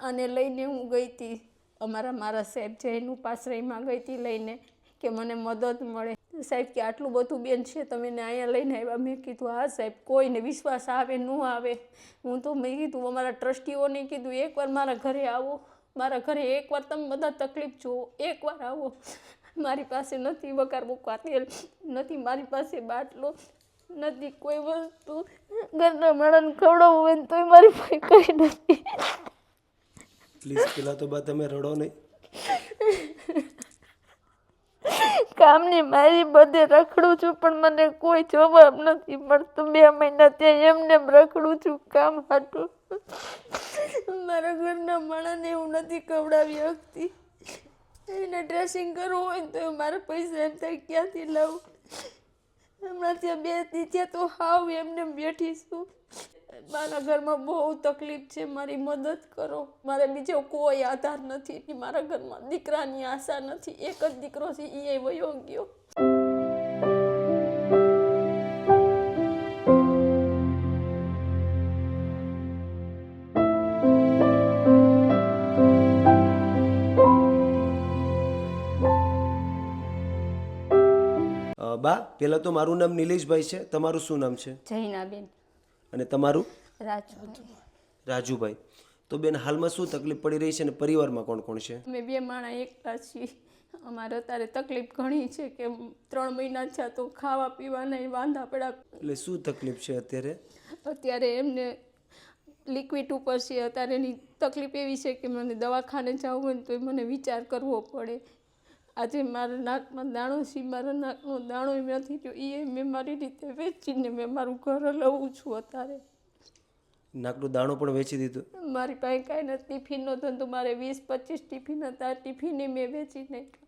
અને લઈને હું ગઈ હતી અમારા મારા સાહેબ જૈન પાશ્રયમાં ગઈ હતી લઈને કે મને મદદ મળે. સાહેબ કે આટલું બધું બેન છે, તમે ને અહીંયા લઈને આવ્યા. મેં કીધું, હા સાહેબ, કોઈને વિશ્વાસ આવે, ન આવે. હું તો મેં કીધું, અમારા ટ્રસ્ટીઓને કીધું એકવાર મારા ઘરે આવો. મારા ઘરે એકવાર તમે બધા તકલીફ જુઓ. એકવાર આવો. મારી પાસે નથી વકાર મૂકવા તેલ, નથી મારી પાસે બાટલો, નથી કોઈ વસ્તુ. ઘરના માણસને ખવડાવવું હોય તોય મારી પાસે કંઈ નથી. પ્લીઝ, પેલા તો બા તમે રડો નહીં. કામની મારી બધે રખડું છું, પણ મને કોઈ જવાબ નથી મળતો. બે મહિના ત્યાં એમને રખડું છું, કામ હાટું. મારા ઘરના માણસને એવું નથી ખવડાવી શકતી. એને ડ્રેસિંગ કરવું હોય તો મારા પૈસા એમ થાય ક્યાંથી લાવું? હમણાં ત્યાં બે ત્યાં તો હાવ એમને એમ બેઠી છું. મારા ઘરમાં બહુ તકલીફ છે મારી મદદ કરો. મારે બીજો કોઈ આધાર નથી મારા ઘરમાં દીકરાની આશા નથી. એક જ દીકરો છે એ વયો ગયો. બા પહેલાં તો મારું નામ નિલેશભાઈ છે. તમારું શું નામ છે? જૈનાબેન અને તમારું? રાજભાઈ. રાજુભાઈ. તો બેન હાલમાં શું તકલીફ પડી રહી છે અને પરિવારમાં કોણ કોણ છે? અમે બે માણા એકલા છીએ. અમારે અત્યારે તકલીફ ઘણી છે કે ત્રણ મહિના છે તો ખાવા પીવાના વાંધા પડ્યા. એટલે શું તકલીફ છે અત્યારે? અત્યારે એમને લિક્વિડ ઉપર છે અત્યારે એની તકલીફ એવી છે કે મને દવાખાને જવું હોય ને તો મને વિચાર કરવો પડે. આજે મારા નાકમાં દાણો છે મારા નાકનો દાણો નથી થયો. એ મેં મારી રીતે વેચીને મેં મારું ઘર લઉં છું અત્યારે. નાકનો દાણો પણ વેચી દીધો? મારી પાસે કાંઈ નથી ટિફિનનો ધંધો મારે વીસ પચીસ ટિફિન હતા ટિફિને મેં વેચી નાખ્યા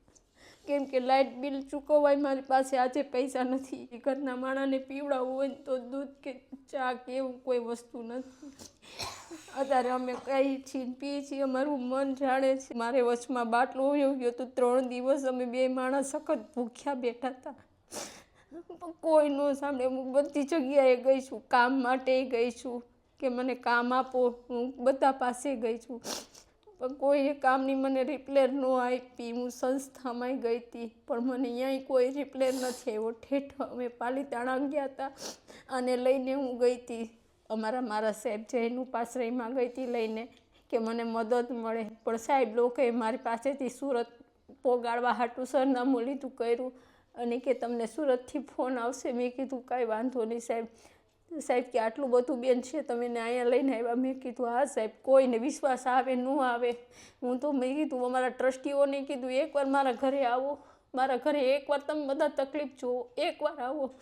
કેમ કે લાઇટ બિલ ચૂકવવાય મારી પાસે આજે પૈસા નથી. ઘરના માણાને પીવડાવવું હોય તો દૂધ કે ચા કે એવું કોઈ વસ્તુ નથી. અત્યારે અમે કઈ છીએ પીએ છીએ, અમારું મન જાણે છે. મારે વચમાં બાટલો વયો ગયો તો ત્રણ દિવસ અમે બે માણસ સખત ભૂખ્યા બેઠા હતા. કોઈ ન સાંભળે. હું બધી જગ્યાએ ગઈ છું, કામ માટે ગઈ છું, કે મને કામ આપો. હું બધા પાસે ગઈ છું. પણ કોઈએ કામની મને રિપ્લેર ન આપી. હું સંસ્થામાં ગઈ હતી, પણ મને અહીંયા કોઈ રિપ્લેર નથી આવ્યો. ઠેઠ અમે પાલીતાણા ગયા હતા અને લઈને હું ગઈ હતી. અમારા મારા સાહેબ જૈન ઉપાશ્રયમાં ગઈ હતી લઈને કે મને મદદ મળે. પણ સાહેબ, લોકોએ મારી પાસેથી સુરત પોગાડવા હાટું સરનામું લીધું કર્યું અને કે તમને સુરતથી ફોન આવશે. મેં કીધું, કાંઈ વાંધો નહીં સાહેબ. સાહેબ, કે આટલું બધું બેન છે, તમે અહીંયા લઈને આવ્યા. મેં કીધું, હા સાહેબ, કોઈને વિશ્વાસ આવે, ન આવે. હું તો મેં કીધું, અમારા ટ્રસ્ટીઓને કીધું, એકવાર મારા ઘરે આવો. મારા ઘરે એકવાર તમે બધા તકલીફ જુઓ. એકવાર આવો.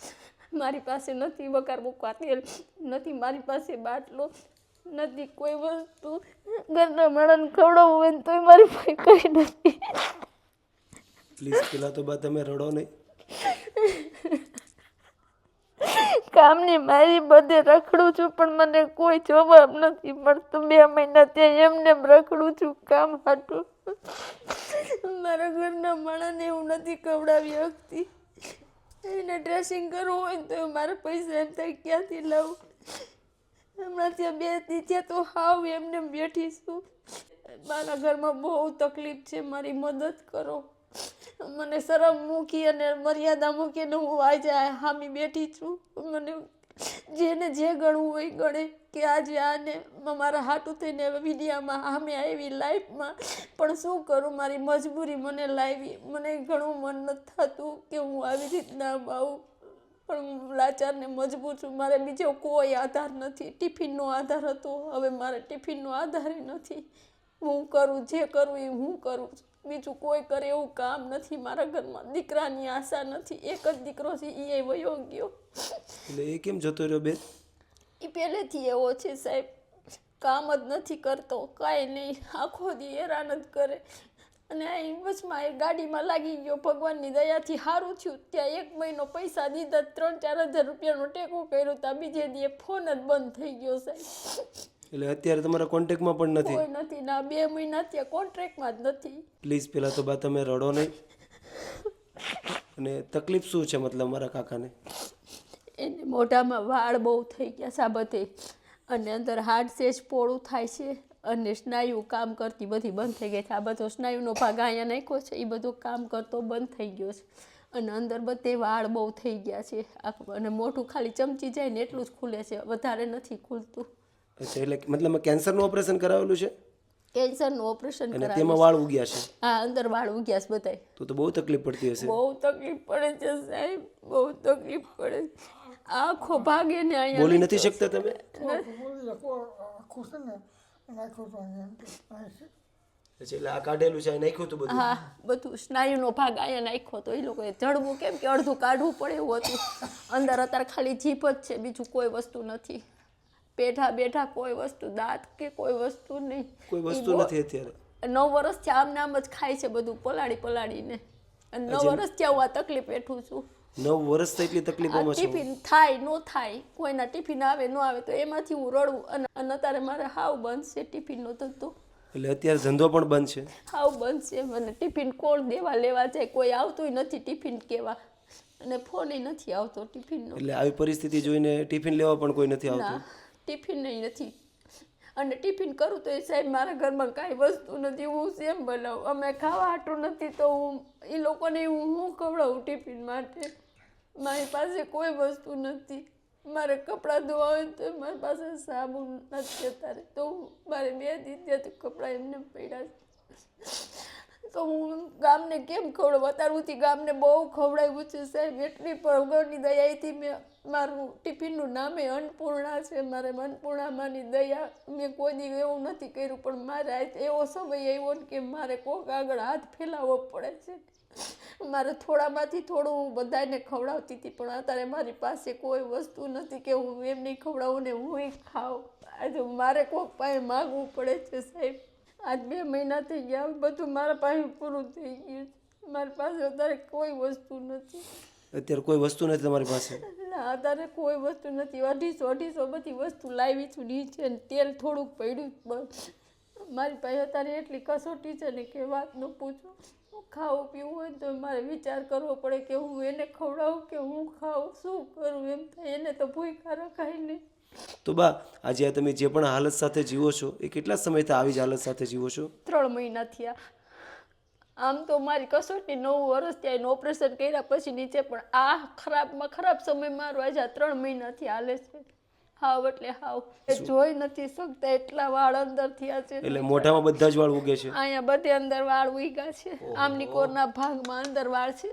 મારી પાસે નથી વઘાર મૂકવા તેલ, નથી મારી પાસે બાટલો, નથી કોઈ વસ્તુ. ઘરના માણસને ખવડાવવું હોય ને તોય મારી પાસે કંઈ નથી. પ્લીઝ પેલા તો બા, તમે રડો નહીં. કામની મારી બધે રખડું છું, પણ મને કોઈ જવાબ નથી મળતો. બે મહિના ત્યાં એમને રખડું છું, કામ હાટું. મારા ઘરના માણસને એવું નથી ખવડાવી શકતી. એને ડ્રેસિંગ કરવું હોય તો મારા પૈસા એમ થાય ક્યાંથી લાવું? હમણાં ત્યાં બે ત્યાં તો હાવ એમને બેઠીશું મારા ઘરમાં બહુ તકલીફ છે, મારી મદદ કરો. મને શરમ મૂકી અને મર્યાદા મૂકીને હું આજે હામી બેઠી છું. મને જેને જે ગણવું હોય ગણે કે આજે આને મારા હાટું થઈને વિડીયામાં સામે આવી લાઈફમાં. પણ શું કરું? મારી મજબૂરી મને લાવી. મને ઘણું મન નથી થતું કે હું આવી રીતના આવું. પણ હું લાચારને મજબૂર છું. મારે બીજો કોઈ આધાર નથી. ટિફિનનો આધાર હતો. હવે મારે ટિફિનનો આધાર નથી. હું કરું જે કરું એ હું કરું છું. બીજું કોઈ કરે એવું કામ નથી મારા ઘરમાં. દીકરાની આશા નથી. એક જ દીકરો છે એ વયો ગયો. એટલે એ કેમ જતો રહ્યો બેન? એ પહેલેથી એવો છે સાહેબ. કામ જ નથી કરતો. કાંઈ નહીં. આખો દી હેરાન જ કરે. અને અહીં વચમાં એ ગાડીમાં લાગી ગયો. ભગવાનની દયાથી સારું થયું. ત્યાં એક મહિનો પૈસા દીધા ત્રણ ચાર હજાર રૂપિયાનો ટેકો કર્યો ત્યાં બીજે દીએ ફોન જ બંધ થઈ ગયો સાહેબ. એટલે અત્યારે તમારા કોન્ટેક્ટમાં પણ નથી. કોઈ નથી ના બે મહિના ત્યાં કોન્ટ્રેક્ટમાં જ નથી. પ્લીઝ પેલા તો બા તમે રડો નહીં. અને તકલીફ શું છે મતલબ મારા કાકાને? એને મોઢામાં વાળ બહુ થઈ ગયા સાબતે અને અંદર હાર્ટ સેજ પોળું થાય છે અને સ્નાયુ કામ કરતી બધી બંધ થઈ ગઈ છે. આ બધો સ્નાયુનો ભાગ અહીંયા નાખ્યો છે એ બધો કામ કરતો બંધ થઈ ગયો છે. અને અંદર બધે વાળ બહુ થઈ ગયા છે. અને મોઢું ખાલી ચમચી જાય ને એટલું જ ખુલે છે. વધારે નથી ખુલતું. અચ્છા એટલે મતલબ કેન્સરનું ઓપરેશન કરાવેલું છે? કેન્સરનું ઓપરેશન અને કરાવ્યું તેમાં વાળ ઉગ્યા છે? હા અંદર વાળ ઉગ્યા છે બધાય. તો તો બહુ તકલીફ પડતી હશે. બહુ તકલીફ પડે છે સાહેબ બહુ તકલીફ પડે છે. આખો ભાગે ને અહીંયા બોલી નથી શકતા તમે? એટલે આ કાઢેલું છે નાખ્યું હતું બધું? હા બધું સ્નાયુનો ભાગ અહીંયા નાખ્યો તો એ લોકોએ જડવું કેમ કે અડધું કાઢવું પડે એવું હતું. અંદર અત્યારે ખાલી જીભ જ છે બીજું કોઈ વસ્તુ નથી. બેઠા બેઠા કોઈ વસ્તુ દાંત કે કોઈ વસ્તુ નહીં. કોઈ વસ્તુ નથી અત્યારે. નવ વર્ષથી આમ નામ જ ખાય છે બધું પલાળી પલાળીને. અને નવ વર્ષથી હું આ તકલીફ બેઠું છું. નવ વર્ષ તો એટલી તકલીફોમાં છું. ટિફિન થાય નો થાય કોઈના ટિફિન આવે ન આવે તો એમાંથી હું રડું. અને અને અત્યારે મારે હાવ બંધ છે ટિફિનનો ધંધો. એટલે અત્યારે ધંધો પણ બંધ છે. હાવ બંધ છે. મને ટિફિન કોણ દેવા લેવા જાય કોઈ આવતું નથી ટિફિન કેવા. અને ફોન નથી આવતો ટિફિનનો. એટલે આવી પરિસ્થિતિ જોઈને ટિફિન લેવા પણ કોઈ નથી આવતું. ટિફિન નથી. અને ટિફિન કરું તો એ સાહેબ મારા ઘરમાં કાંઈ વસ્તુ નથી, હું સેમ બનાવું? અમે ખાવા હાટું નથી તો હું, એ લોકોને હું હું ખવડાવું ટિફિન માટે? મારી પાસે કોઈ વસ્તુ નથી. મારે કપડાં ધોવા હોય તો મારી પાસે સાબુ નથી અત્યારે. તો હું મારે બે દીધી કપડાં એમને પડ્યા તો હું ગામને કેમ ખવડાવું? અત્યાર ગામને બહુ ખવડાવ્યું છે સાહેબ, એટલી ભગવાનની દયાથી મેં મારું ટિફિનનું નામે અન્નપૂર્ણા છે, મારે અન્નપૂર્ણામાંની દયા મેં કોઈ દી એવું નથી કર્યું, પણ મારે એવો સમય આવ્યો ને કે મારે કોક આગળ હાથ ફેલાવવો પડે છે. મારે થોડામાંથી થોડું હું બધાને ખવડાવતી હતી, પણ અત્યારે મારી પાસે કોઈ વસ્તુ નથી કે હું એમ નહીં ખવડાવું ને હું ખાઉં. આજે મારે કોક પાસે માગવું પડે છે સાહેબ. આજ બે મહિના થઈ ગયા બધું મારા પાસે પૂરું થઈ ગયું છે. મારી પાસે અત્યારે કોઈ વસ્તુ નથી. અત્યારે કોઈ વસ્તુ નથી તમારી પાસે? ના અત્યારે કોઈ વસ્તુ નથી. અઢીસો અઢીસો બધી વસ્તુ લાવી છું નીચે અને તેલ થોડુંક પડ્યું બસ. મારી પાસે અત્યારે એટલી કસોટી છે ને કે વાત ન પૂછો. ખાવું પીવું હોય તો મારે વિચાર કરવો પડે કે હું એને ખવડાવું કે હું ખાઉં? શું કરું એમ થાય? એને તો ભૂખા રખાય નહીં તો બા આજે આ તમે જે પણ હાલત સાથે જીવો છો એ કેટલા સમયથી આવી જ હાલત સાથે જીવો છો? ત્રણ મહિના થયા. આમ તો મારી કસોટી નવ વર્ષ ત્યાં ઓપરેશન કર્યા પછી નીચે પણ આ ખરાબમાં ખરાબ સમય મારો આજે ત્રણ મહિનાથી હાલે છે. હાવ એટલે હાવ. જોઈ નથી શકતા એટલા વાળ અંદર થયા છે. એટલે મોઢામાં બધા જ વાળ ઉગે છે? અહીંયા બધે અંદર વાળ ઉગ્યા છે. આમની કોરના ભાગમાં અંદર વાળ છે.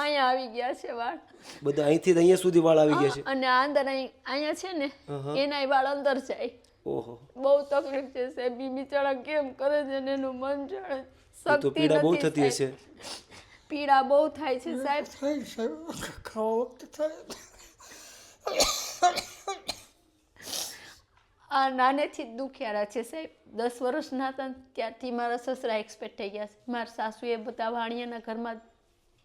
અહીંયા આવી ગયા છે વાળ. બધા અહીંથી અહીંયા સુધી વાળ આવી ગયા છે. અને આ અંદર અહીંયા છે ને એના વાળ અંદર જાય. ઓહો. બહુ તકલીફ છે સાહેબ બિચારા કેમ કરે છે ને એનું મન જાણે શક્તિ પીડા બહુ થતી હશે. પીડા બહુ થાય છે સાહેબ. ખાવા વખતે થાય. આ નાનેથી જ દુખ્યારા છે સાહેબ. દસ વર્ષના હતા ને ત્યારથી મારા સસરા એક્સપેક્ટ થઈ ગયા છે. મારા સાસુએ બધા વાણિયાના ઘરમાં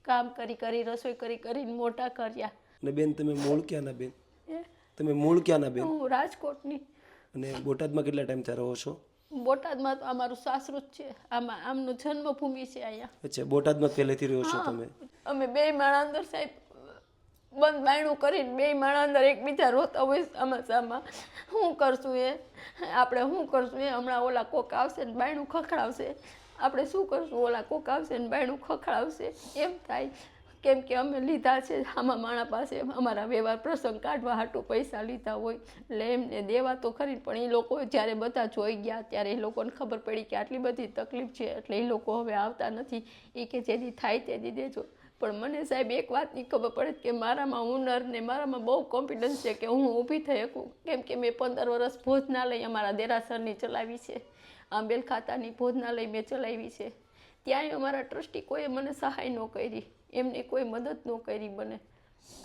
કામ કરી કરી રસોઈ કરી કરીને મોટા કર્યા. અને બેન તમે મૂળ ક્યાંના બેન તમે મૂળ ક્યાંના બેન? હું રાજકોટની. અને બોટાદમાં કેટલા ટાઈમથી રહો છો? બોટાદમાં તો અમારું સાસરું જ છે. આમાં આમનું જન્મભૂમિ છે અહીંયા. અચ્છા બોટાદમાં પહેલેથી રહ્યો છો તમે? અમે બે માળા અંદર સાહેબ બંધ બાયણું કરીને બે માણા અંદર એકબીજા રોતા હોય આમાં સામાં શું કરશું એ? આપણે શું કરશું એ? હમણાં ઓલા કોક આવશે ને બાયણું ખખડાવશે. આપણે શું કરશું? ઓલા કોક આવશે ને બાયણું ખખડાવશે. એમ થાય. કેમ કે અમે લીધા છે. આમાં માણા પાસે અમારા વ્યવહાર પ્રસંગ કાઢવા હાટું પૈસા લીધા હોય. એટલે એમને દેવા તો ખરી, પણ એ લોકો જ્યારે બધા જોઈ ગયા ત્યારે એ લોકોને ખબર પડી કે આટલી બધી તકલીફ છે, એટલે એ લોકો હવે આવતા નથી. એ કે જેથી થાય તેથી દેજો. પણ મને સાહેબ એક વાતની ખબર પડે કે મારામાં હુનર ને મારામાં બહુ કોન્ફિડન્સ છે કે હું ઊભી થઈ શકું. કેમ કે મેં પંદર વર્ષ ભોજનાલય અમારા દેરાસરની ચલાવી છે. આંબેલ ખાતાની ભોજનાલય મેં ચલાવી છે. ત્યાંય અમારા ટ્રસ્ટી કોઈ મને સહાય ન કરી. એમને કોઈ મદદ ન કરી મને.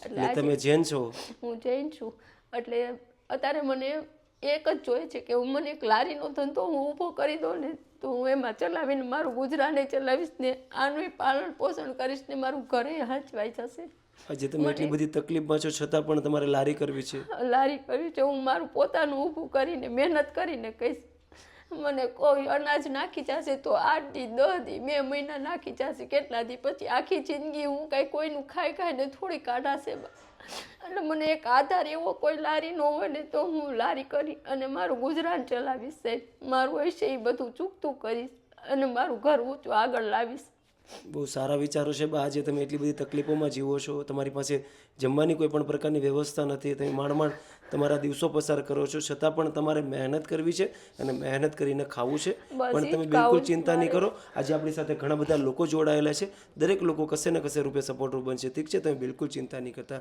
એટલે તમે જૈન છો? હું જૈન છું. એટલે અત્યારે મને એક જ જોઈએ છે કે હું મને એક લારીનો ધંધો હું ઊભો કરી દઉં ને તો હું એમાં ચલાવીને મારું ગુજરાને ચલાવીશ ને આનું પાલન પોષણ કરીશ ને મારું ઘરે હાંચવાઈ જશે. આજે તમે એટલી બધી તકલીફમાં છો છતાં પણ તમારે લારી કરવી છે. લારી કરવી છે. હું મારું પોતાનું ઊભું કરીને મહેનત કરીને કહીશ. મને કોઈ અનાજ નાખી જશે તો આઠ દી દસ દી બે મહિના નાખી જશે, કેટલા દી પછી આખી જિંદગી હું કાંઈ કોઈનું ખાઈ ખાઈને થોડી કાઢાશે એટલે મને એક આધાર એવો કોઈ લારી ન હોય ને તો હું લારી કરી અને મારું ગુજરાન ચલાવીશ સાહેબ. મારું હશે એ બધું ચૂકતું કરીશ અને મારું ઘર ઊંચું આગળ લાવીશ. બહુ સારા વિચારો છે બા આજે તમે એટલી બધી તકલીફોમાં જીવો છો. તમારી પાસે જમવાની કોઈ પણ પ્રકારની વ્યવસ્થા નથી. તમે માંડ માંડ તમારા દિવસો પસાર કરો છો છતાં પણ તમારે મહેનત કરવી છે અને મહેનત કરીને ખાવું છે. પણ તમે બિલકુલ ચિંતા નહીં કરો. આજે આપણી સાથે ઘણા બધા લોકો જોડાયેલા છે. દરેક લોકો કશે ને કશે રૂપે સપોર્ટર બનશે. ઠીક છે? તમે બિલકુલ ચિંતા નહીં કરતા.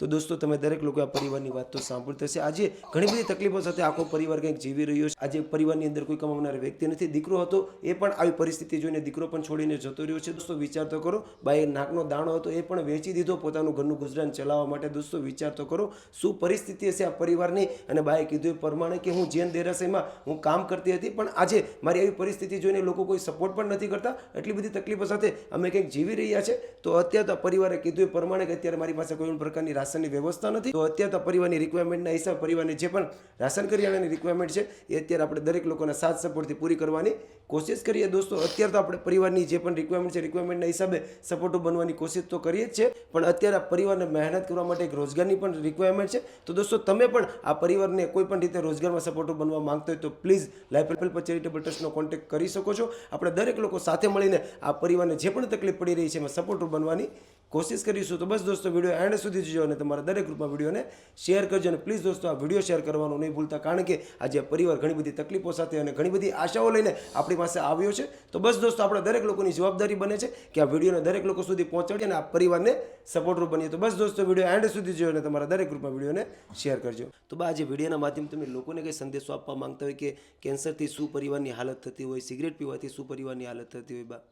તો દોસ્તો, તમે દરેક લોકો આ પરિવારની વાત તો સાંભળતા હશે. આજે ઘણી બધી તકલીફો સાથે આખો પરિવાર કંઈક જીવી રહ્યો છે. આજે પરિવારની અંદર કોઈ કમાવનાર વ્યક્તિ નથી. દીકરો હતો, એ પણ આવી પરિસ્થિતિ જોઈને દીકરો પણ છોડીને જતો રહ્યો છે. દોસ્તો, વિચાર તો કરો બાએ નાકનો દાણો હતો, એ પણ વેચી દીધો પોતાનું ઘરનું ગુજરાન ચલાવવા માટે. દોસ્તો, વિચાર તો કરો, શું પરિસ્થિતિ હશે આ પરિવારની? અને બાએ કીધું એ પ્રમાણે કે હું જૈન દેરાસેમાં હું કામ કરતી હતી, પણ આજે મારી આવી પરિસ્થિતિ જોઈને લોકો કોઈ સપોર્ટ પણ નથી કરતા. એટલી બધી તકલીફો સાથે અમે કંઈક જીવી રહ્યા છે. તો અત્યારે તો પરિવારે કીધું એ પ્રમાણે કે અત્યારે મારી પાસે કોઈ પણ પ્રકારની રાશનની વ્યવસ્થા નથી. તો અત્યારે તો પરિવારની રિક્વાયરમેન્ટના હિસાબ પરિવારની જે પણ રાશન કરિયાણાની રિક્વાયરમેન્ટ છે, એ અત્યારે આપણે દરેક લોકોના સાથ સપોર્ટથી પૂરી કરવાની કોશિશ કરીએ. દોસ્તો, અત્યારે તો આપણે પરિવારની જે પણ રિક્વાયરમેન્ટ છે રિક્વાયરમેન્ટના હિસાબે સપોર્ટો બનવાની કોશિશ તો કરીએ જ છે પણ અત્યારે આ પરિવારને મહેનત કરવા માટે એક રોજગારની પણ રિક્વાયરમેન્ટ છે. તો દોસ્તો, તમે પણ આ પરિવારને કોઈ પણ રીતે રોજગારમાં સપોર્ટો બનવા માંગતો હોય તો પ્લીઝ લાઈફ હેલ્પ ચેરિટેબલ ટ્રસ્ટનો કોન્ટેક્ટ કરી શકો છો. આપણે દરેક લોકો સાથે મળીને આ પરિવારને જે પણ તકલીફ પડી રહી છે, એમાં સપોર્ટર બનવાની કોશિશ કરીશું તો બસ દોસ્તો વીડિયો એન્ડ સુધી જોજો અને તમારા દરેક ગ્રુપમાં વિડીયોને શેર કરજો અને પ્લીઝ દોસ્તો આ વીડિયો શેર કરવાનું નહીં ભૂલતા કારણ કે આજે પરિવાર ઘણી બધી તકલીફો સાથે અને ઘણી બધી આશાઓ લઈને આપણી પાસે આવ્યો છે. તો બસ દોસ્તો આપણે દરેક લોકોની જવાબદારી બને છે કે આ વિડીયોને દરેક લોકો સુધી પહોંચાડીએ અને આ પરિવારને સપોર્ટરૂપ બનીએ. તો બસ દોસ્તો વીડિયો એન્ડ સુધી જોયો અને તમારા દરેક ગ્રુપમાં વિડીયોને શેર કરજો. તો બા આજે વિડીયોના માધ્યમથી તમે લોકોને કંઈ સંદેશો આપવા માંગતા હોય કે કેન્સરથી શું પરિવારની હાલત થતી હોય સિગરેટ પીવાથી શું પરિવારની હાલત થતી હોય, બા.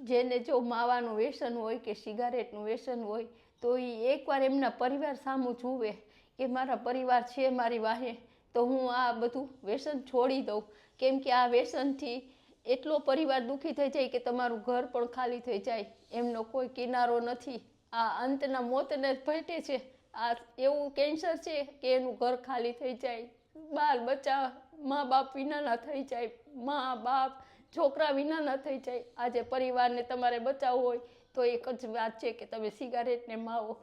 જેને જો માવાનું વ્યસન હોય કે સિગારેટનું વ્યસન હોય, તો એ એકવાર એમના પરિવાર સામું જુએ કે મારા પરિવાર છે મારી વાહે, તો હું આ બધું વ્યસન છોડી દઉં. કેમ કે આ વ્યસનથી એટલો પરિવાર દુઃખી થઈ જાય કે તમારું ઘર પણ ખાલી થઈ જાય. એમનો કોઈ કિનારો નથી. આ અંતના મોતને ભેટે છે. આ એવું કેન્સર છે કે એનું ઘર ખાલી થઈ જાય. બાલ બચ્ચા મા બાપ વિનાના થઈ જાય. મા બાપ છોકરા વિના ન થઈ જાય. આજે પરિવારને તમારે બચાવવો હોય, તો એક જ વાત છે કે તમે સિગારેટને માવો.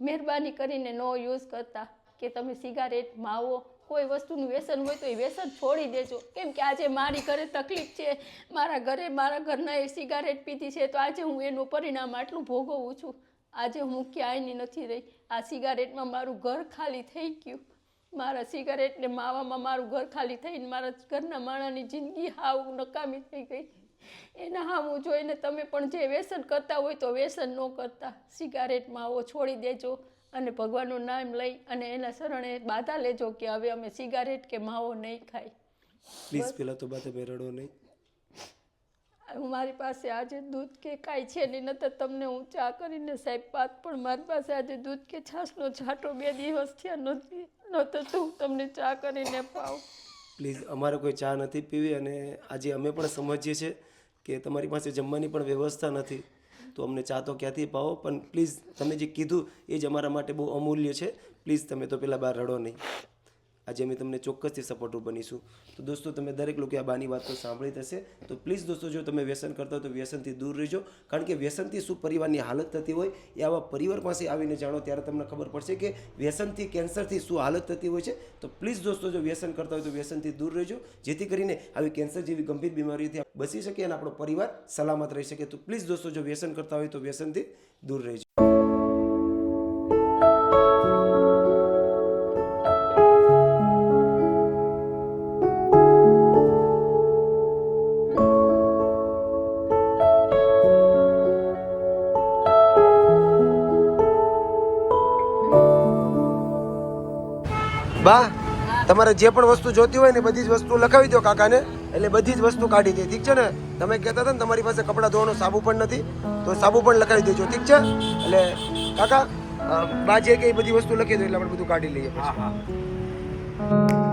મહેરબાની કરીને નો યુઝ કરતા કે તમે સિગારેટ માવો. કોઈ વસ્તુનું વ્યસન હોય તો એ વ્યસન છોડી દેજો. કેમ કે આજે મારી ઘરે તકલીફ છે. મારા ઘરે, મારા ઘરના એ સિગારેટ પીધી છે, તો આજે હું એનું પરિણામ આટલું ભોગવું છું. આજે હું ક્યાંયની નથી રહી. આ સિગારેટમાં મારું ઘર ખાલી થઈ ગયું. મારા સિગારેટને માવામાં મારું ઘર ખાલી થઈને મારા ઘરના માણસની જિંદગી હાવ નકામી થઈ ગઈ. એના હાવું જોઈને તમે પણ જે વ્યસન કરતા હોય તો વ્યસન ન કરતા. સિગારેટ માવો છોડી દેજો અને ભગવાનનું નામ લઈ અને એના શરણે બાધા લેજો કે હવે અમે સિગારેટ કે માવો નહીં ખાય પ્લીઝ પેલા તો બાધા બેરડો નહીં. મારી પાસે આજે દૂધ કે કાંઈ છે નહીં નતર તમને હું ચા કરીને સાહેબ પાત પણ મારી પાસે આજે દૂધ કે છાશનો છાંટો બે દિવસ થયા નથી. તો હું તમને ચા કરીને પાઉં પ્લીઝ, અમારે કોઈ ચા નથી પીવી અને આજે અમે પણ સમજીએ છીએ કે તમારી પાસે જમવાની પણ વ્યવસ્થા નથી. તો અમને ચા તો ક્યાંથી પાવો? પણ પ્લીઝ, તમે જે કીધું એ જ અમારા માટે બહુ અમૂલ્ય છે. પ્લીઝ, તમે તો પેલા બહાર રડો નહીં. આજે અમે તમને ચોક્કસથી સપોર્ટર બનીશું. તો દોસ્તો, તમે દરેક લોકો આ બાની વાત તો સાંભળી થશે તો પ્લીઝ દોસ્તો, જો તમે વ્યસન કરતા હો તો વ્યસનથી દૂર રહેજો. કારણ કે વ્યસનથી શું પરિવારની હાલત થતી હોય એ આવા પરિવાર પાસે આવીને જાણો, ત્યારે તમને ખબર પડશે કે વ્યસનથી કેન્સરથી શું હાલત થતી હોય છે. તો પ્લીઝ દોસ્તો, જો વ્યસન કરતા હોય તો વ્યસનથી દૂર રહેજો. જેથી કરીને આવી કેન્સર જેવી ગંભીર બીમારીઓથી બચી શકે અને આપણો પરિવાર સલામત રહી શકે. તો પ્લીઝ દોસ્તો, જો વ્યસન કરતા હોય તો વ્યસનથી દૂર રહેજો. જે પણ વસ્તુ જોતી હોય ને બધી જ વસ્તુ લખાવી દો કાકાને. એટલે બધી જ વસ્તુ કાઢી દે, ઠીક છે ને? તમે કહેતા હતા ને તમારી પાસે કપડાં ધોવાનો સાબુ પણ નથી, તો સાબુ પણ લખાવી દેજો, ઠીક છે? એટલે કાકા બા જે કે બધી વસ્તુ લખી દો, એટલે આપણે બધું કાઢી લઈએ હા દોસ્તો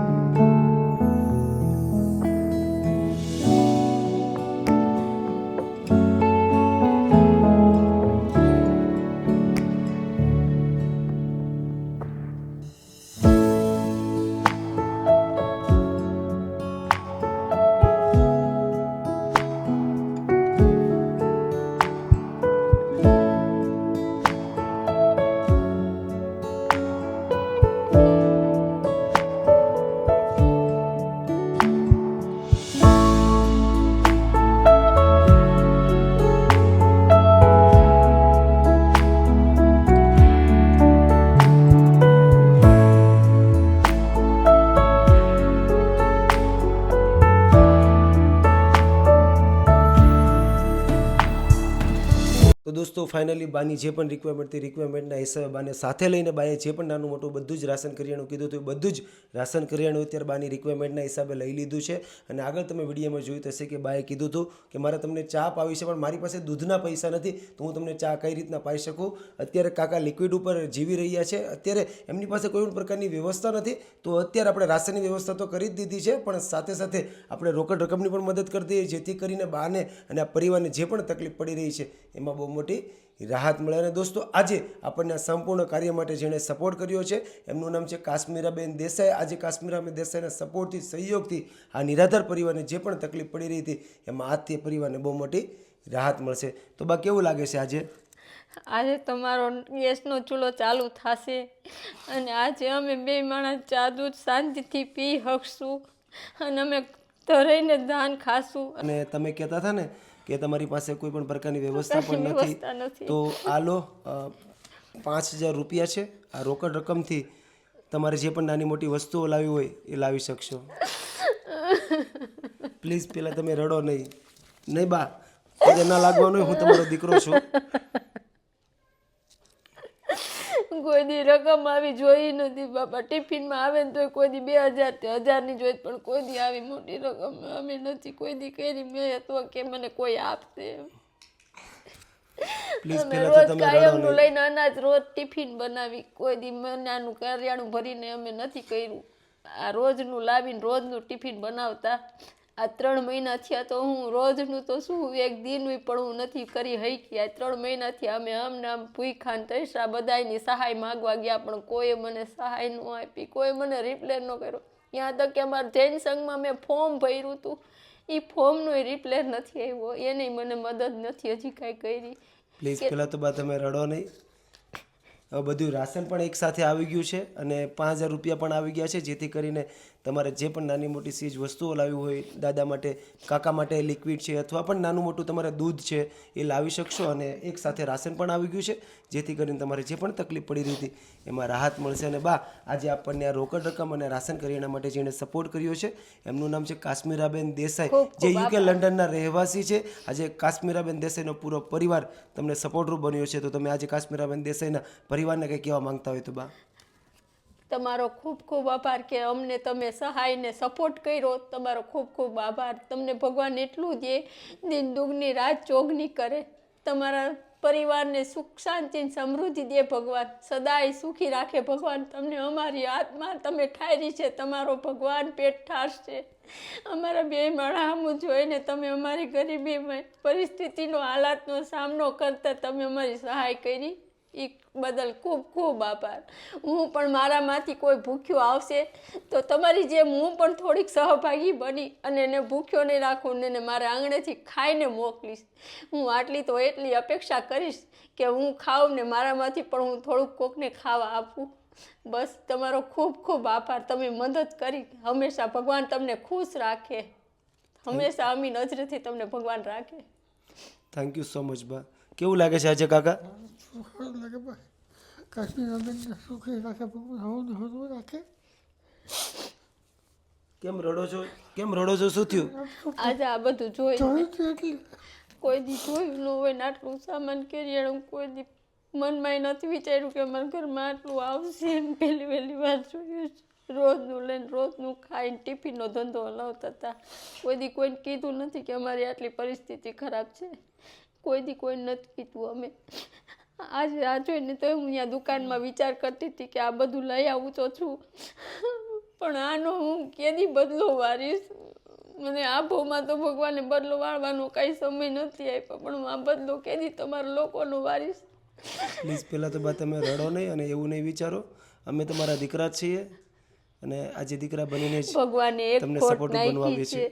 ફાઇનલી બાની જે પણ રિક્વાયરમેન્ટ હતી રિક્વાયરમેન્ટના હિસાબે બાને સાથે લઈને બાએ જે પણ નાનું મોટું બધું જ રાશન કરિયાણું કીધું હતું એ બધું જ રાશન કરિયાણું અત્યારે બાની રિક્વાયરમેન્ટના હિસાબે લઈ લીધું છે. અને આગળ તમે વિડીયોમાં જોયું થશે કે બાએ કીધું હતું કે મારે તમને ચા પાવી છે, પણ મારી પાસે દૂધના પૈસા નથી, તો હું તમને ચા કઈ રીતના પાઈ શકું? અત્યારે કાકા લિક્વિડ ઉપર જીવી રહ્યા છે. અત્યારે એમની પાસે કોઈ પણ પ્રકારની વ્યવસ્થા નથી, તો અત્યારે આપણે રાશનની વ્યવસ્થા તો કરી જ દીધી છે, પણ સાથે સાથે આપણે રોકડ રકમની પણ મદદ કરતી દઈએ, જેથી કરીને બાને અને આ પરિવારને જે પણ તકલીફ પડી રહી છે, એમાં બહુ મોટી રાહત મળે. અને દોસ્તો આજે આપણને સંપૂર્ણ કાર્ય માટે જેણે સપોર્ટ કર્યો છે એમનું નામ છે કાશ્મીરાબેન દેસાઈ. આજે કાશ્મીરાબેન દેસાઈના સપોર્ટથી સહયોગથી આ નિરાધાર પરિવારને જે પણ તકલીફ પડી રહી હતી એમાં આજથી પરિવારને બહુ મોટી રાહત મળશે. તો બા કેવું લાગે છે આજે? આજે તમારો ગેસનો ચૂલો ચાલુ થશે અને આજે અમે બે માણસ ચા દૂધ શાંતિથી પી શકશું અને અમે ધરાઈને દાન ખાશું. અને તમે કહેતા હતા ને કે તમારી પાસે કોઈ પણ પ્રકારની વ્યવસ્થા પણ નથી. તો આ લો પાંચ હજાર રૂપિયા છે. આ રોકડ રકમથી તમારે જે પણ નાની મોટી વસ્તુઓ લાવી હોય એ લાવી શકશો. પ્લીઝ પહેલાં તમે રડો નહીં. નહીં બા ના લાગવાનું હું તમારો દીકરો છું. કોઈ દી રકમ આવી જોઈ નથી બાપા ટિફિનમાં આવે ને તો કોઈ દી બે હજાર તે હજારની જોઈ પણ કોઈ દી આવી મોટી રકમ અમે નથી. કોઈ દી કરી મેં તો કે મને કોઈ આપશે. અમે રોજ કાયમનું લઈને અનાજ રોજ ટિફિન બનાવી કોઈ દી મનાનું કરિયાણું ભરીને અમે નથી કર્યું. આ રોજનું લાવીને રોજનું ટિફિન બનાવતા. આ ત્રણ મહિના થયા તો હું રોજનું તો શું એક દિનનું પણ હું નથી કરી હૈકી આ ત્રણ મહિનાથી અમે આમને આમ ભૂખા ને તૈસા બધાની સહાય માગવા ગયા પણ કોઈએ મને સહાય ન આપી કોઈ મને રિપ્લે ન કર્યો. ત્યાં તક કે અમારા જૈન સંઘમાં મેં ફોર્મ ભર્યું હતું એ ફોર્મનો રિપ્લે નથી આવ્યો. એને મને મદદ નથી હજી કાંઈ કરી. પ્લીઝ પહેલાં તો બા તમે રડો નહીં. હવે બધું રાશન પણ એકસાથે આવી ગયું છે અને પાંચ હજાર રૂપિયા પણ આવી ગયા છે જેથી કરીને તમારે જે પણ નાની મોટી ચીજ વસ્તુઓ લાવી હોય દાદા માટે કાકા માટે લિક્વિડ છે અથવા પણ નાનું મોટું તમારે દૂધ છે એ લાવી શકશો અને એક સાથે રાશન પણ આવી ગયું છે જેથી કરીને તમારે જે પણ તકલીફ પડી રહી હતી એમાં રાહત મળશે. અને બા આજે આપણને આ રોકડ રકમ અને રાશન કરિયાણા માટે જેણે સપોર્ટ કર્યો છે એમનું નામ છે કાશ્મીરાબેન દેસાઈ જે યુકે લંડનના રહેવાસી છે. આજે કાશ્મીરાબેન દેસાઈનો પૂરો પરિવાર તમને સપોર્ટરૂપ બન્યો છે. તો તમે આજે કાશ્મીરાબેન દેસાઈના પરિવારને કંઈ કહેવા માંગતા હોય તો બા? તમારો ખૂબ ખૂબ આભાર કે અમને તમે સહાય ને સપોર્ટ કર્યો. તમારો ખૂબ ખૂબ આભાર. તમને ભગવાન એટલું દે દિન દુગની રાત ચોગની કરે. તમારા પરિવારને સુખ, શાંતિ સમૃદ્ધિ દે ભગવાન. સદાય સુખી રાખે ભગવાન. તમને અમારી આત્મા તમે ઠારી છે. તમારો ભગવાન પેટ ઠારશે. અમારા બે માળા હમું જોઈને તમે અમારી ગરીબી પરિસ્થિતિનો હાલાતનો સામનો કરતા તમે અમારી સહાય કરી. એ બદલ ખૂબ ખૂબ આભાર. હું પણ મારામાંથી કોઈ ભૂખ્યો આવશે તો તમારી જેમ હું પણ થોડીક સહભાગી બની અને એને ભૂખ્યો નહીં રાખું ને એને મારા આંગણેથી ખાઈને મોકલીશ. હું આટલી તો એટલી અપેક્ષા કરીશ કે હું ખાઉં ને મારામાંથી પણ હું થોડુંક કોકને ખાવા આપું. બસ તમારો ખૂબ ખૂબ આભાર. તમે મદદ કરી. હંમેશા ભગવાન તમને ખુશ રાખે. હંમેશા અમી નજરેથી તમને ભગવાન રાખે. થેન્ક યુ સો મચ બા. કેવું લાગે છે આજે કાકા? સુખ લાગે ભાઈ. કાશ્મીર અમીનને સુખી રાખે ભગવાન હવું ને રાખે. કેમ રડો છો? કેમ રડો છો? શું થયું? આજે આ બધું જોઈ એટલે. કોઈ દી જોયું ન હોય ને આટલું સામાન કરિયાણું કોઈ દી મનમાં નથી વિચાર્યું કે મારા ઘરમાં આટલું આવશે એમ પહેલી પહેલી વાર જોયું છે રોજનું લઈને રોજનું ખાઈને ટિફિનનો ધંધો હલાવતા હતા. કોઈ દી કોઈને કીધું નથી કે અમારી આટલી પરિસ્થિતિ ખરાબ છે. કોઈ દી કોઈ નથી કીધું અમે. આજે આ જોઈને તો હું અહીંયા દુકાનમાં વિચાર કરતી હતી કે આ બધું લઈ આવું તો છું. પણ આનો હું કેદી બદલો વારીશ? મને આ ભાવમાં તો ભગવાને બદલો વાળવાનો કાંઈ સમય નથી આપ્યો પણ હું આ બદલો કેદી તમારા લોકોનો વારીશ? પ્લીઝ પહેલાં તો બા તમે રડો નહીં અને એવું નહીં વિચારો. અમે તમારા દીકરા છીએ અને આજે દીકરા બનીને ભગવાને એક તમને સપોર્ટ બનવા છે.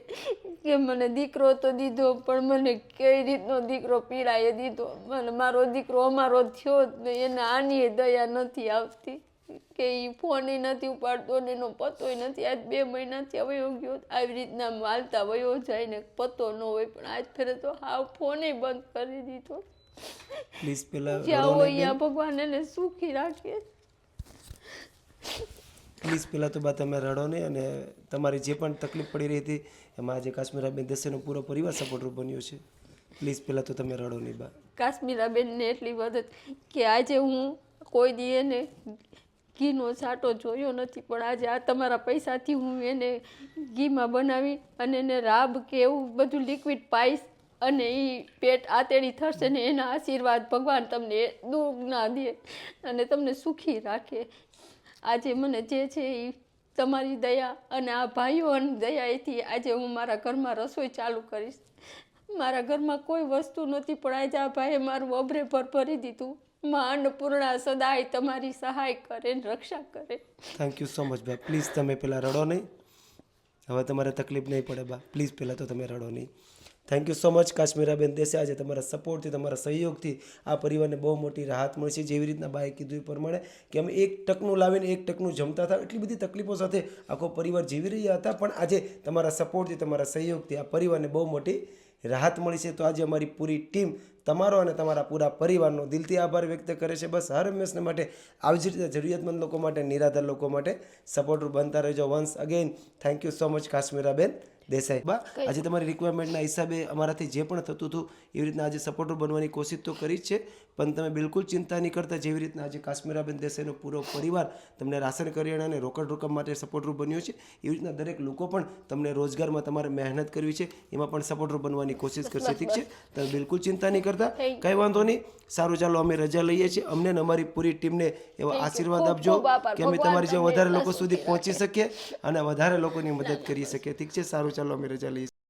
કે મને દીકરો તો દીધો પણ મને કઈ રીતનો દીકરો પીડાએ દીધો? મને મારો દીકરો અમારો થયો જ નહીં એને આની દયા નથી આવતી. કે એ ફોન નથી ઉપાડતો ને એનો પતોય નથી. આજ બે મહિનાથી વયો ગયો આવી રીતના માલતા વયો જાય ને પતો ન હોય પણ આજ ફેરે તો હાવ ફોને બંધ કરી દીધો. પ્લીઝ પેલા જ્યાં હોય ત્યાં ભગવાન એને સુખી રાખે. પ્લીઝ પહેલાં તો બા તમે રડો નહીં અને તમારી જે પણ તકલીફ પડી રહી હતી, એમાં આજે કાશ્મીરાબેન દેસાઈનો પૂરો પરિવાર સપોર્ટરૂપ બન્યો છે. પ્લીઝ પહેલાં તો તમે રડો નહીં બા. કાશ્મીરાબેનને એટલી મદદ કે આજે હું કોઈ દી એને ઘીનો સાટો જોયો નથી, પણ આજે આ તમારા પૈસાથી હું એને ઘીમાં બનાવી અને એને રાબ કે એવું બધું લિક્વિડ પાઈશ અને એ પેટ આતેડી થશે ને એના આશીર્વાદ ભગવાન તમને દુઃખ ના દે અને તમને સુખી રાખે. આજે મને જે છે એ તમારી દયા અને આ ભાઈઓની દયાએથી આજે હું મારા ઘરમાં રસોઈ ચાલુ કરીશ. મારા ઘરમાં કોઈ વસ્તુ નથી પણ આજે આ ભાઈએ મારું અભરે ભર ભરી દીધું. માં અન્નપૂર્ણા સદાય તમારી સહાય કરે ને રક્ષા કરે. થેન્ક યુ સો મચ બા. પ્લીઝ તમે પહેલાં રડો નહીં. હવે તમારે તકલીફ નહીં પડે, બા. પ્લીઝ પહેલાં તો તમે રડો નહીં. થેન્ક યુ સો મચ કાશ્મીરાબેન દેશે આજે તમારા સપોર્ટથી તમારા સહયોગથી આ પરિવારને બહુ મોટી રાહત મળી છે. જેવી રીતના બાએ કીધું એ પ્રમાણે કે અમે એક ટકનું લાવીને એક ટકનું જમતા હતા. એટલી બધી તકલીફો સાથે આખો પરિવાર જીવી રહ્યા હતા. પણ આજે તમારા સપોર્ટથી તમારા સહયોગથી આ પરિવારને બહુ મોટી રાહત મળી છે. તો આજે અમારી પૂરી ટીમ તમારો અને તમારા પૂરા પરિવારનો દિલથી આભાર વ્યક્ત કરે છે. બસ હર હંમેશને માટે આવી જ રીતે જરૂરિયાતમંદ લોકો માટે, નિરાધાર લોકો માટે સપોર્ટર બનતા રહેજો. Once again thank you so much Kashmiraben Desai. બા આજે તમારી રિક્વાયરમેન્ટના હિસાબે અમારાથી જે પણ થતું હતું એવી રીતના આજે સપોર્ટર બનવાની કોશિશ તો કરી જ છે પણ તમે બિલકુલ ચિંતા નહીં કરતા જેવી રીતના આજે કાશ્મીરાબેન દેસાઈનો પૂરો પરિવાર તમને રાશન કરિયાણા અને રોકડ રકમ માટે સપોર્ટર બન્યો છે એવી રીતના દરેક લોકો પણ તમને રોજગારમાં તમારે મહેનત કરવી છે એમાં પણ સપોર્ટરૂપ બનવાની કોશિશ કરશે ઠીક છે? તમે બિલકુલ ચિંતા નહીં કરતા કંઈ વાંધો નહીં સારું ચાલો અમે રજા લઈએ છીએ અમને ને અમારી પૂરી ટીમને એવા આશીર્વાદ આપજો કે અમે તમારી જે વધારે લોકો સુધી પહોંચી શકીએ અને વધારે લોકોની મદદ કરી શકીએ ઠીક છે? સારું ચાલો અમે રજા લઈએ છીએ.